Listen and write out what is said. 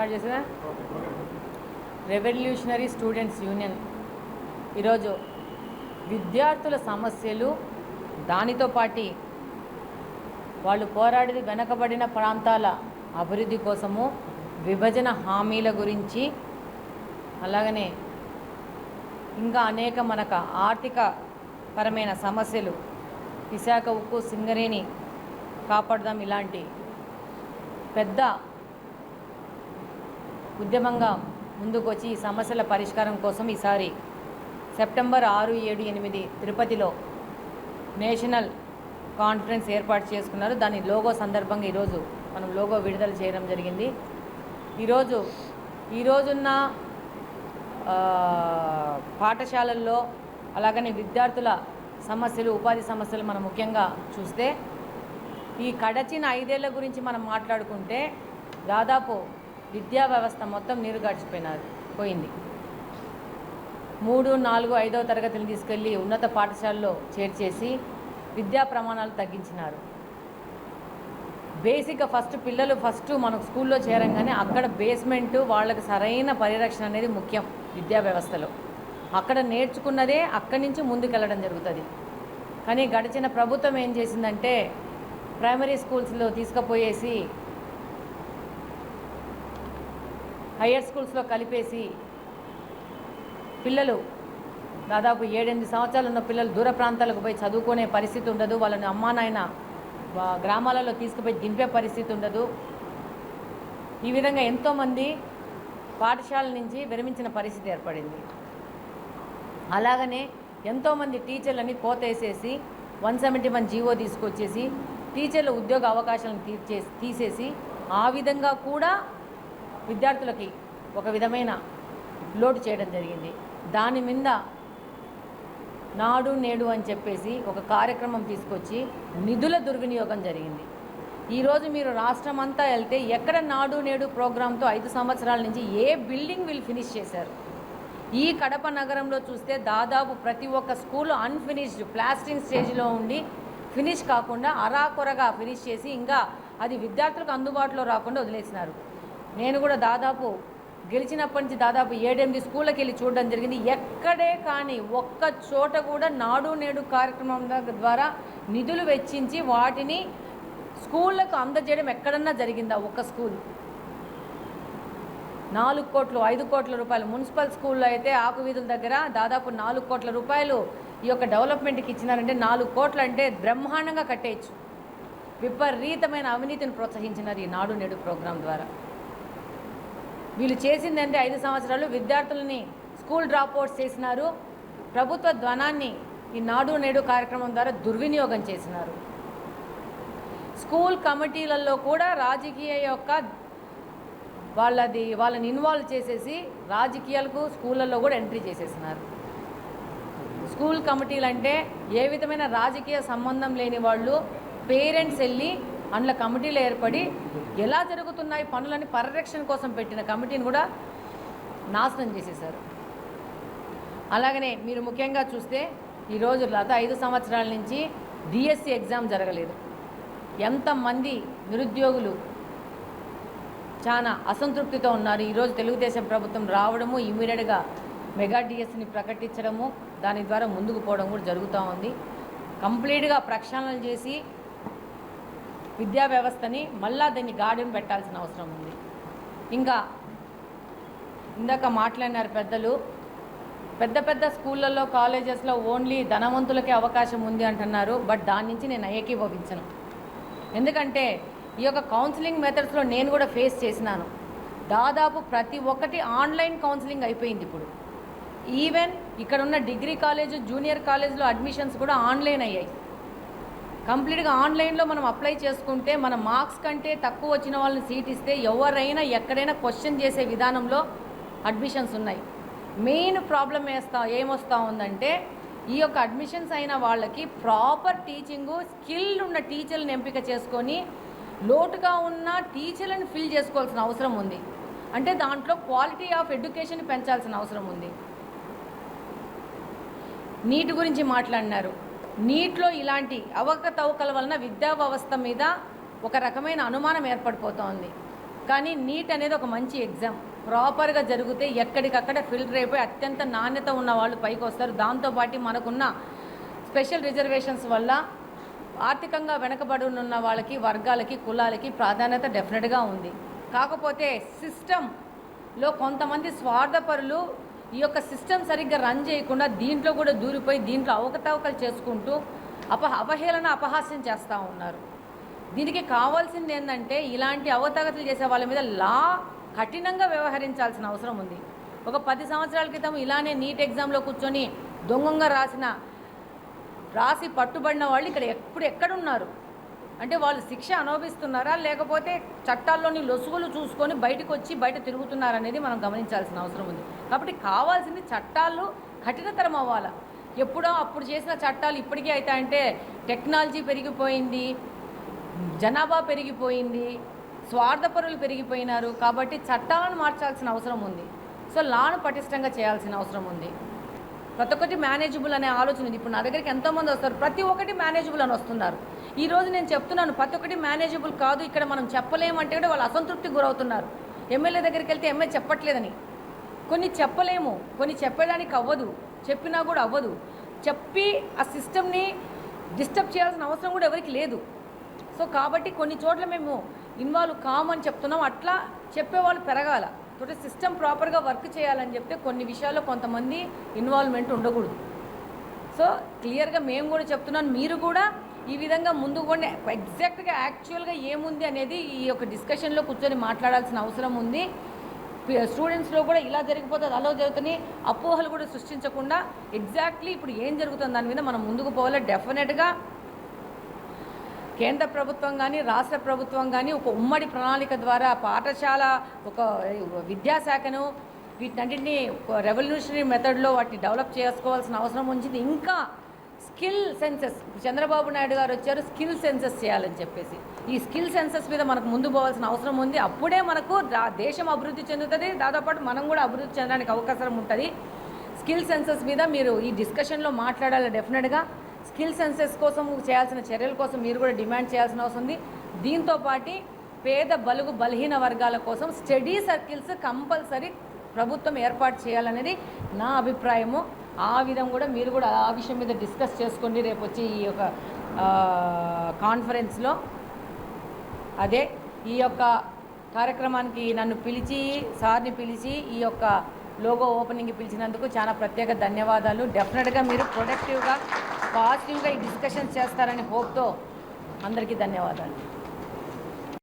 Start చేసేదా? Revolutionary students union ఈరోజు విద్యార్థుల సమస్యలు దానితో పాటి వాళ్ళు పోరాడేది వెనకబడిన ప్రాంతాల అభివృద్ధి కోసము విభజన హామీల గురించి అలాగనే ఇంకా అనేక మనకు ఆర్థిక పరమైన సమస్యలు విశాఖ ఉక్కు సింగరేణి కాపాడదాం ఇలాంటి పెద్ద ఉద్యమంగా ముందుకు వచ్చి ఈ సమస్యల పరిష్కారం కోసం ఈసారి సెప్టెంబర్ ఆరు ఏడు ఎనిమిది తిరుపతిలో నేషనల్ కాన్ఫరెన్స్ ఏర్పాటు చేసుకున్నారు. దాని లోగో సందర్భంగా ఈరోజు మనం లోగో విడుదల చేయడం జరిగింది. ఈరోజు ఈరోజున్న పాఠశాలల్లో అలాగనే విద్యార్థుల సమస్యలు ఉపాధి సమస్యలు మనం ముఖ్యంగా చూస్తే ఈ కడచిన ఐదేళ్ళ గురించి మనం మాట్లాడుకుంటే దాదాపు విద్యా వ్యవస్థ మొత్తం నీరు గడిచిపోయినారు పోయింది. మూడు నాలుగు ఐదవ తరగతులు తీసుకెళ్ళి ఉన్నత పాఠశాలలో చేర్చేసి విద్యా ప్రమాణాలు తగ్గించినారు. బేసిక్గా ఫస్ట్ పిల్లలు ఫస్ట్ మనకు స్కూల్లో చేరంగానే అక్కడ బేస్మెంట్ వాళ్ళకి సరైన పరిరక్షణ అనేది ముఖ్యం విద్యా వ్యవస్థలో. అక్కడ నేర్చుకున్నదే అక్కడి నుంచి ముందుకెళ్ళడం జరుగుతుంది. కానీ గడిచిన ప్రభుత్వం ఏం చేసిందంటే ప్రైమరీ స్కూల్స్లో తీసుకుపోయేసి హయ్యర్ స్కూల్స్లో కలిపేసి పిల్లలు దాదాపు ఏడెనిమిది సంవత్సరాలు ఉన్న పిల్లలు దూర ప్రాంతాలకు పోయి చదువుకునే పరిస్థితి ఉండదు. వాళ్ళని అమ్మా నాయన గ్రామాలలో తీసుకుపోయి దింపే పరిస్థితి ఉండదు. ఈ విధంగా ఎంతోమంది పాఠశాల నుంచి విరమించిన పరిస్థితి ఏర్పడింది. అలాగనే ఎంతోమంది టీచర్లని కోతేసేసి వన్ సెవెంటీ వన్ జీవో తీసుకొచ్చేసి టీచర్ల ఉద్యోగ అవకాశాలను తీర్చే తీసేసి ఆ విధంగా కూడా విద్యార్థులకి ఒక విధమైన లోటు చేయడం జరిగింది. దాని మీద నాడు నేడు అని చెప్పేసి ఒక కార్యక్రమం తీసుకొచ్చి నిధుల దుర్వినియోగం జరిగింది. ఈరోజు మీరు రాష్ట్రం అంతా వెళ్తే ఎక్కడ నాడు నేడు ప్రోగ్రాంతో ఐదు సంవత్సరాల నుంచి ఏ బిల్డింగ్ వీళ్ళు ఫినిష్ చేశారు? ఈ కడప నగరంలో చూస్తే దాదాపు ప్రతి ఒక్క స్కూల్ అన్ఫినిష్డ్ ప్లాస్టింగ్ స్టేజ్లో ఉండి ఫినిష్ కాకుండా అరాకొరగా ఫినిష్ చేసి ఇంకా అది విద్యార్థులకు అందుబాటులో రాకుండా వదిలేసినారు. నేను కూడా దాదాపు గెలిచినప్పటి నుంచి దాదాపు ఏడెనిమిది స్కూళ్ళకి వెళ్ళి చూడడం జరిగింది. ఎక్కడే కానీ ఒక్క చోట కూడా నాడు నేడు కార్యక్రమం ద్వారా నిధులు వెచ్చించి వాటిని స్కూళ్ళకు అందజేయడం ఎక్కడన్నా జరిగిందా ఒక్క స్కూల్? నాలుగు కోట్లు ఐదు కోట్ల రూపాయలు. మున్సిపల్ స్కూల్లో అయితే ఆకు వీధుల దగ్గర దాదాపు నాలుగు కోట్ల రూపాయలు ఈ యొక్క డెవలప్మెంట్కి ఇచ్చినారంటే నాలుగు కోట్లు అంటే బ్రహ్మాండంగా కట్టేయచ్చు. విపరీతమైన అవినీతిని ప్రోత్సహించినారు ఈ నాడు నేడు ప్రోగ్రాం ద్వారా. వీళ్ళు చేసిందంటే ఐదు సంవత్సరాలు విద్యార్థులని స్కూల్ డ్రాప్ అవుట్స్ చేసినారు. ప్రభుత్వ ధ్వనాన్ని ఈ నాడు నేడు కార్యక్రమం ద్వారా దుర్వినియోగం చేసినారు. స్కూల్ కమిటీలలో కూడా రాజకీయ యొక్క వాళ్ళది వాళ్ళని ఇన్వాల్వ్ చేసేసి రాజకీయాలకు స్కూళ్ళల్లో కూడా ఎంట్రీ చేసేసినారు. స్కూల్ కమిటీలు అంటే ఏ విధమైన రాజకీయ సంబంధం లేని వాళ్ళు పేరెంట్స్ వెళ్ళి అందులో కమిటీలు ఏర్పడి ఎలా జరుగుతున్నాయి పనులని పరిరక్షణ కోసం పెట్టిన కమిటీని కూడా నాశనం చేసేశారు. అలాగనే మీరు ముఖ్యంగా చూస్తే ఈరోజు గత ఐదు సంవత్సరాల నుంచి డిఎస్సి ఎగ్జామ్ జరగలేదు. ఎంతమంది నిరుద్యోగులు చాలా అసంతృప్తితో ఉన్నారు. ఈరోజు తెలుగుదేశం ప్రభుత్వం రావడము ఇమీడియట్గా మెగా డిఎస్సిని ప్రకటించడము దాని ద్వారా ముందుకు పోవడం కూడా జరుగుతూ ఉంది. కంప్లీట్గా ప్రక్షాళనలు చేసి విద్యా వ్యవస్థని మళ్ళా దాన్ని గాడిని పెట్టాల్సిన అవసరం ఉంది. ఇంకా ఇందాక మాట్లాడినారు పెద్దలు పెద్ద పెద్ద స్కూళ్ళల్లో కాలేజెస్లో ఓన్లీ ధనవంతులకే అవకాశం ఉంది అంటున్నారు బట్ దాని నుంచి నేను ఏకీభవించను ఎందుకంటే ఈ యొక్క కౌన్సిలింగ్ మెథడ్స్లో నేను కూడా ఫేస్ చేసినాను. దాదాపు ప్రతి ఒక్కటి ఆన్లైన్ కౌన్సిలింగ్ అయిపోయింది ఇప్పుడు. ఈవెన్ ఇక్కడ ఉన్న డిగ్రీ కాలేజ్ జూనియర్ కాలేజ్లో అడ్మిషన్స్ కూడా ఆన్లైన్ అయ్యాయి. కంప్లీట్గా ఆన్లైన్లో మనం అప్లై చేసుకుంటే మన మార్క్స్ కంటే తక్కువ వచ్చిన వాళ్ళని సీట్ ఇస్తే ఎవరైనా ఎక్కడైనా క్వశ్చన్ చేసే విధానంలో అడ్మిషన్స్ ఉన్నాయి. మెయిన్ ప్రాబ్లం వేస్తా ఏమొస్తా ఉందంటే ఈ యొక్క అడ్మిషన్స్ అయిన వాళ్ళకి ప్రాపర్ టీచింగు స్కిల్ ఉన్న టీచర్లను ఎంపిక చేసుకొని లోటుగా ఉన్న టీచర్లను ఫిల్ చేసుకోవాల్సిన అవసరం ఉంది. అంటే దాంట్లో క్వాలిటీ ఆఫ్ ఎడ్యుకేషన్ పెంచాల్సిన అవసరం ఉంది. నీటి గురించి మాట్లాడినారు. నీటిలో ఇలాంటి అవకతవకల వలన విద్యా వ్యవస్థ మీద ఒక రకమైన అనుమానం ఏర్పడిపోతోంది. కానీ నీట్ అనేది ఒక మంచి ఎగ్జామ్. ప్రాపర్గా జరిగితే ఎక్కడికక్కడ ఫిల్టర్ అయిపోయి అత్యంత నాణ్యత ఉన్న వాళ్ళు పైకి వస్తారు. దాంతోపాటు మనకున్న స్పెషల్ రిజర్వేషన్స్ వల్ల ఆర్థికంగా వెనకబడి ఉన్న వాళ్ళకి వర్గాలకి కులాలకి ప్రాధాన్యత డెఫినెట్గా ఉంది. కాకపోతే సిస్టంలో కొంతమంది స్వార్థపరులు ఈ యొక్క సిస్టమ్ సరిగ్గా రన్ చేయకుండా దీంట్లో కూడా దూరిపోయి దీంట్లో అవకతవకలు చేసుకుంటూ అప అవహేళన అపహాస్యం చేస్తూ ఉన్నారు. దీనికి కావాల్సింది ఏంటంటే ఇలాంటి అవతగతలు చేసే వాళ్ళ మీద లా కఠినంగా వ్యవహరించాల్సిన అవసరం ఉంది. ఒక పది సంవత్సరాల క్రితం ఇలానే నీట్ ఎగ్జామ్లో కూర్చొని దొంగంగా రాసిన రాసి పట్టుబడిన వాళ్ళు ఇక్కడ ఎప్పుడు ఎక్కడున్నారు? అంటే వాళ్ళు శిక్ష అనుభవిస్తున్నారా? లేకపోతే చట్టాల్లోని లొసుగులు చూసుకొని బయటకు వచ్చి బయట తిరుగుతున్నారనేది మనం గమనించాల్సిన అవసరం ఉంది. కాబట్టి కావాల్సింది చట్టాలు కఠినతరం అవ్వాలా. ఎప్పుడో అప్పుడు చేసిన చట్టాలు ఇప్పటికీ అయితే అంటే టెక్నాలజీ పెరిగిపోయింది జనాభా పెరిగిపోయింది స్వార్థపరులు పెరిగిపోయినారు కాబట్టి చట్టాలను మార్చాల్సిన అవసరం ఉంది. సో లాను పటిష్టంగా చేయాల్సిన అవసరం ఉంది. ప్రతి ఒక్కటి మేనేజబుల్ అనే ఆలోచన ఉంది. ఇప్పుడు నా దగ్గరికి ఎంతోమంది వస్తారు. ప్రతి ఒక్కటి మేనేజబుల్ అని వస్తున్నారు. ఈ రోజు నేను చెప్తున్నాను ప్రతి ఒక్కటి మేనేజబుల్ కాదు. ఇక్కడ మనం చెప్పలేమంటే కూడా వాళ్ళు అసంతృప్తికి గురవుతున్నారు. ఎమ్మెల్యే దగ్గరికి వెళ్తే ఎమ్మెల్యే చెప్పట్లేదని. కొన్ని చెప్పలేము కొన్ని చెప్పడానికి అవ్వదు చెప్పినా కూడా అవ్వదు. చెప్పి ఆ సిస్టమ్ని డిస్టర్బ్ చేయాల్సిన అవసరం కూడా ఎవరికి లేదు. సో కాబట్టి కొన్ని చోట్ల మేము ఇన్వాల్వ్ కామని చెప్తున్నాం. అట్లా చెప్పేవాళ్ళు పెరగాల. తోటి సిస్టమ్ ప్రాపర్గా వర్క్ చేయాలని చెప్తే కొన్ని విషయాల్లో కొంతమంది ఇన్వాల్వ్మెంట్ ఉండకూడదు. సో క్లియర్గా మేము కూడా చెప్తున్నాం. మీరు కూడా ఈ విధంగా ముందు కూడా ఎగ్జాక్ట్గా యాక్చువల్గా ఏముంది అనేది ఈ యొక్క డిస్కషన్లో కూర్చొని మాట్లాడాల్సిన అవసరం ఉంది. స్టూడెంట్స్లో కూడా ఇలా జరిగిపోతుంది అలా జరుగుతుంది. అపోహలు కూడా సృష్టించకుండా ఎగ్జాక్ట్లీ ఇప్పుడు ఏం జరుగుతుంది దాని మీద మనం ముందుకు పోవాలి. డెఫినెట్గా కేంద్ర ప్రభుత్వం కానీ రాష్ట్ర ప్రభుత్వం కానీ ఒక ఉమ్మడి ప్రణాళిక ద్వారా పాఠశాల ఒక విద్యాశాఖను వీటన్నింటినీ రెవల్యూషనరీ మెథడ్లో వాటిని డెవలప్ చేసుకోవాల్సిన అవసరం ఉంచింది. ఇంకా స్కిల్ సెన్సెస్ చంద్రబాబు నాయుడు గారు వచ్చారు స్కిల్ సెన్సెస్ చేయాలని చెప్పేసి. ఈ స్కిల్ సెన్సెస్ మీద మనకు ముందు పోవాల్సిన అవసరం ఉంది. అప్పుడే మనకు దేశం అభివృద్ధి చెందుతుంది. దాదాపు మనం కూడా అభివృద్ధి చెందడానికి అవకాశం ఉంటుంది. స్కిల్ సెన్సెస్ మీద మీరు ఈ డిస్కషన్లో మాట్లాడాలి డెఫినెట్గా. స్కిల్ సెన్సెస్ కోసం చేయాల్సిన చర్యల కోసం మీరు కూడా డిమాండ్ చేయాల్సిన అవసరం ఉంది. దీంతో పాటు పేద బలుగు బలహీన వర్గాల కోసం స్టడీ సర్కిల్స్ కంపల్సరీ ప్రభుత్వం ఏర్పాటు చేయాలనేది నా అభిప్రాయము. ఆ విధం కూడా మీరు కూడా ఆ విషయం మీద డిస్కస్ చేసుకోండి రేపు వచ్చి ఈ యొక్క కాన్ఫరెన్స్లో అదే ఈ యొక్క కార్యక్రమానికి నన్ను పిలిచి సార్ని పిలిచి ఈ యొక్క లోగో ఓపెనింగ్కి పిలిచినందుకు చాలా ప్రత్యేక ధన్యవాదాలు. డెఫినెట్గా మీరు ప్రొడక్టివ్గా పాజిటివ్గా ఈ డిస్కషన్స్ చేస్తారని హోప్తో అందరికీ ధన్యవాదాలు.